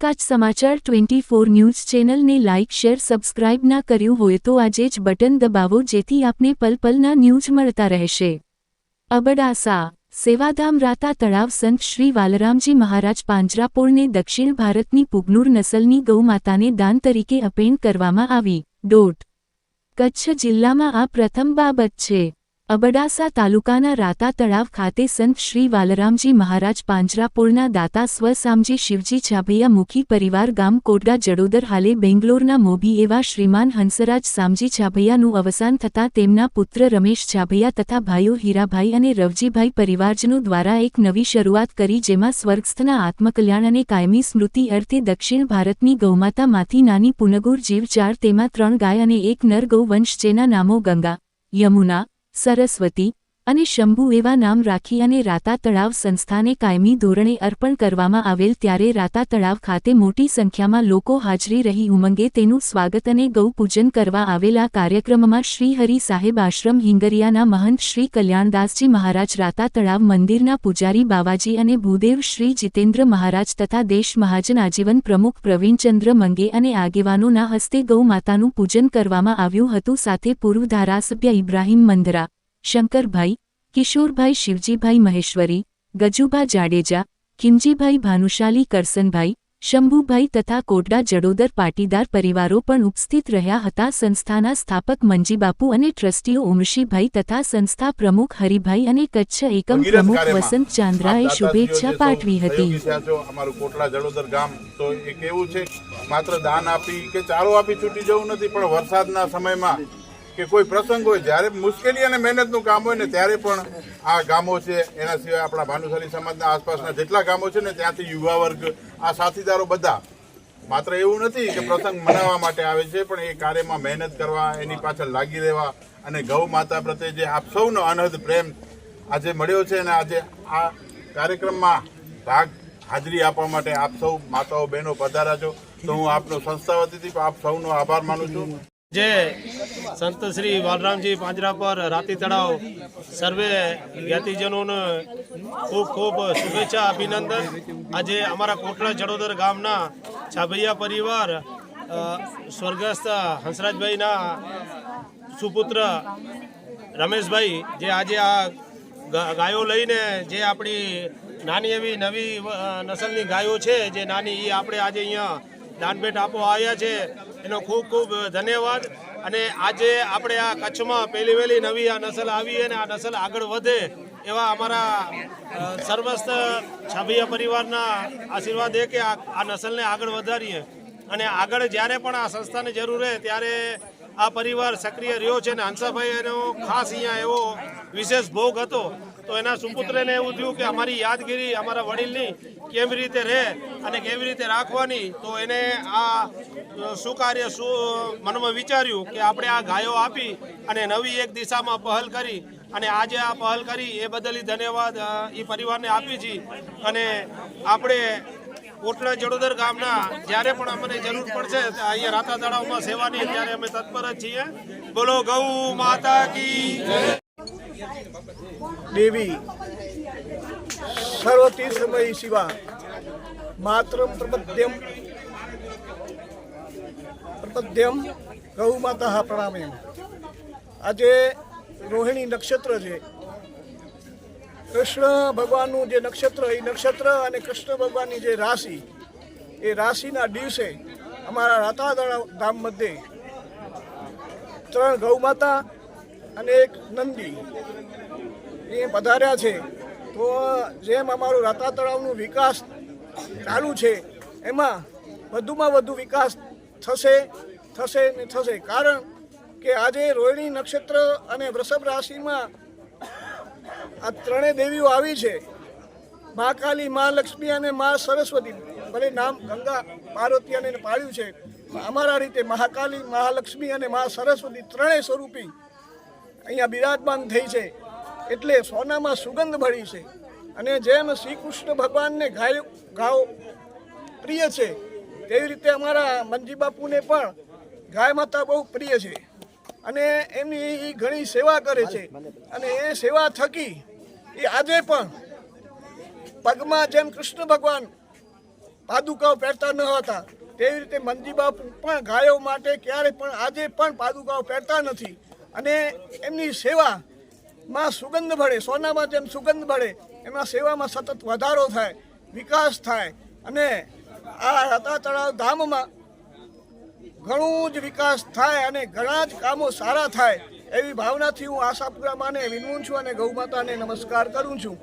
કચ્છ સમાચાર twenty four news ચેનલને like, share, subscribe ના કર્યું હોય તો આજે જ બટન દબાવો જેથી આપને પલપલના ન્યૂઝ મળતા રહેશે. અબડાસા, સેવાધામ રાતા તળાવ સંત શ્રી વાલરામજી મહારાજ પાંજરાપોળને દક્ષિણ ભારતની પુગનુર નસલની ગૌમાતાને દાન તરીકે અપેન કરવામાં આવી. ડોટ કચ્છ જિલ્લામાં આ પ્રથમ બાબત છે. અબડાસા તાલુકાના રાતા તળાવ ખાતે સંત શ્રી વાલરામજી મહારાજ પાંજરાપોળના દાતા સ્વસામજી શિવજી છાભૈયા મુખી પરિવાર ગામ કોટડા જડોદર હાલે બેંગ્લોરના મોભી એવા શ્રીમાન હંસરાજ સામજી છાભૈયાનું અવસાન થતાં તેમના પુત્ર રમેશ છાભૈયા તથા ભાઈઓ હીરાભાઈ અને રવજીભાઈ પરિવારજનો દ્વારા એક નવી શરૂઆત કરી જેમાં સ્વર્ગસ્થના આત્મકલ્યાણ અને કાયમી સ્મૃતિ અર્થે દક્ષિણ ભારતની ગૌમાતામાંથી નાની પુનગુર જીવ ચાર તેમાં ત્રણ ગાય અને એક નર ગૌવંશ જેના નામો ગંગા, યમુના સરસ્વતી અને શંભુ એવા નામ રાખી અને રાતા તળાવ સંસ્થાને કાયમી ધોરણે અર્પણ કરવામાં આવેલ ત્યારે રાતા તળાવ ખાતે મોટી સંખ્યામાં લોકો હાજરી રહી ઉમંગે તેનું સ્વાગત અને ગૌ પૂજન કરવા આવેલા કાર્યક્રમમાં શ્રી હરિ સાહેબ આશ્રમ હિંગરિયાના મહંત શ્રી કલ્યાણદાસજી મહારાજ, રાતા તળાવ મંદિરના પૂજારી બાવાજી અને ભૂદેવ શ્રી જીતેન્દ્ર મહારાજ તથા દેશ મહાજન આજીવન પ્રમુખ પ્રવીણચંદ્ર મંગે અને આગેવાનોના હસ્તે ગૌમાતાનું પૂજન કરવામાં આવ્યું હતું. સાથે પૂર્વ ધારાસભ્ય ઇબ્રાહીમ મંદરા શંકરભાઈ કિશોરભાઈ શિવજીભાઈ મહેશ્વરી ગજુભા જાડેજા ખિમજીભાઈ ભાનુશાલી કરસનભાઈ શંભુભાઈ તથા કોટડા જડોદર પાટીદાર પરિવારો પણ ઉપસ્થિત રહ્યા હતા. સંસ્થાના સ્થાપક મંજીબાપુ અને ટ્રસ્ટીઓ ઓમશીભાઈ તથા સંસ્થા પ્રમુખ હરિભાઈ અને કચ્છ એકમ પ્રમુખ વસંત ચાંદ્રાએ શુભેચ્છા પાઠવી હતી. સહયોગી થયા છો, અમારું કોટડા જડોદર ગામ તો એક એવું છે માત્ર દાન આપી કે ચારો આપી છૂટી જવું નથી પણ વરસાદના સમયમાં કે કોઈ પ્રસંગ હોય, જ્યારે મુશ્કેલી અને મહેનતનું કામ હોય ને ત્યારે પણ આ ગામો છે, એના સિવાય આપણા ભાનુશાલી સમાજના આસપાસના જેટલા ગામો છે ને, ત્યાંથી યુવા વર્ગ, આ સાથીદારો બધા, માત્ર એવું નથી કે પ્રસંગ મનાવવા માટે આવે છે, પણ એ કાર્યમાં મહેનત કરવા, એની પાછળ લાગી રહેવા અને ગૌ માતા પ્રત્યે જે આપ સૌનો અનહદ પ્રેમ આજે મળ્યો છે અને આજે આ કાર્યક્રમમાં ભાગ હાજરી આપવા માટે આપ સૌ માતાઓ, બહેનો પધારા છો. તો હું આપનો સંસ્થા વતીથી આપ સૌનો આભાર માનું છું. જે સંત શ્રી બાલરામજી પાંજરા પર રાતી તળાવ સર્વે જ્ઞાતિજનોને ખૂબ ખૂબ શુભેચ્છા, અભિનંદન. આજે અમારા કોટડા જડોદર ગામના છાભૈયા પરિવાર સ્વર્ગસ્થ હંસરાજભાઈના સુપુત્ર રમેશભાઈ, જે આજે આ ગાયો લઈને જે આપણી નાની એવી નવી નસલની ગાયો છે, જે નાની એ આપણે આજે અહીંયા દાનભેટ આપવા આવ્યા છે. એનો ખૂબ ખૂબ ધન્યવાદ. અને આજે આપણે આ કચ્છમાં પહેલી વહેલી નવી આ નસલ આવી અને આ નસલ આગળ વધે એવા અમારા સર્વસ્થ સર્વસ્ત પરિવારના આશીર્વાદ એ કે આ નસલને આગળ વધારીએ. અને આગળ જ્યારે પણ આ સંસ્થાને જરૂર રહે ત્યારે આ પરિવાર સક્રિય રહ્યો છે. અને હંસાભાઈ એનો ખાસ અહીંયા એવો વિશેષ ભોગ હતો. તો એના સુપુત્રને એવું થયું કે અમારી યાદગીરી અમારા વડીલની કેવી રીતે રહે અને કેવી રીતે રાખવાની, તો એને આ શું કાર્ય શું મનમાં વિચાર્યું કે આપણે આ ગાયો આપી અને નવી એક દિશામાં પહેલ કરી અને આજે આ પહેલ કરી, એ બદલ ધન્યવાદ એ પરિવારને આપી છીએ અને આપણે કોટડા જડોદર ગામના, જ્યારે પણ અમને જરૂર પડશે, અહીંયા રાતા તળાવમાં સેવાની, ત્યારે અમે તત્પર જ છીએ. બોલો, ગૌ માતા કી દેવી સર્વતીર્થમયી શિવા માત્ર પ્રપદ્યમ પ્રપદ્યમ ગૌ માતા પ્રણામે આજે રોહિણી નક્ષત્ર છે. કૃષ્ણ ભગવાનનું જે નક્ષત્ર, એ નક્ષત્ર અને કૃષ્ણ ભગવાનની જે રાશિ, એ રાશિના દિવસે અમારા રાતાદળા ધામ મધ્યે ત્રણ ગૌ માતા અને એક નંદી. એ પધાર્યા છે. તો જેમ અમારું રાતા તળાવનું વિકાસ ચાલુ છે, એમાં વધુમાં વધુ વિકાસ થશે થશે ને થશે. કારણ કે આજે રોહિણી નક્ષત્ર અને વૃષભ રાશિમાં આ ત્રણેય દેવીઓ આવી છે. મા કાલી, મા લક્ષ્મી અને મા સરસ્વતી. ભલે નામ ગંગા, પાર્વતી અને પાડ્યું છે. અમારા રીતે મહાકાલી, મહાલક્ષ્મી અને મા સરસ્વતી ત્રણેય સ્વરૂપી અહીંયા બિરાજમાન થઈ છે. એટલે સોનામાં સુગંધ ભળી છે. અને જેમ શ્રી કૃષ્ણ ભગવાનને ગાયો ગાઓ પ્રિય છે, તેવી રીતે અમારા મનજી બાપુને પણ ગાય માતા બહુ પ્રિય છે. અને એમની એ ઘણી સેવા કરે છે. અને એ સેવા થકી એ આજે પણ પગમાં જેમ કૃષ્ણ ભગવાન પાદુકાઓ પહેરતા ન હતા, તેવી રીતે મનજી બાપુ પણ ગાયો માટે ક્યારે પણ આજે પણ પાદુકાઓ પહેરતા નથી. અને એમની સેવામાં સુગંધ ભળે, સોનામાં જેમ સુગંધ ભળે, એમાં સેવામાં સતત વધારો થાય, વિકાસ થાય અને આ રતા તળાવ ધામમાં ઘણું જ વિકાસ થાય અને ઘણા જ કામો સારા થાય એવી ભાવનાથી હું આશાપુરા માને વિનવું છું અને ગૌ માતાને નમસ્કાર કરું છું.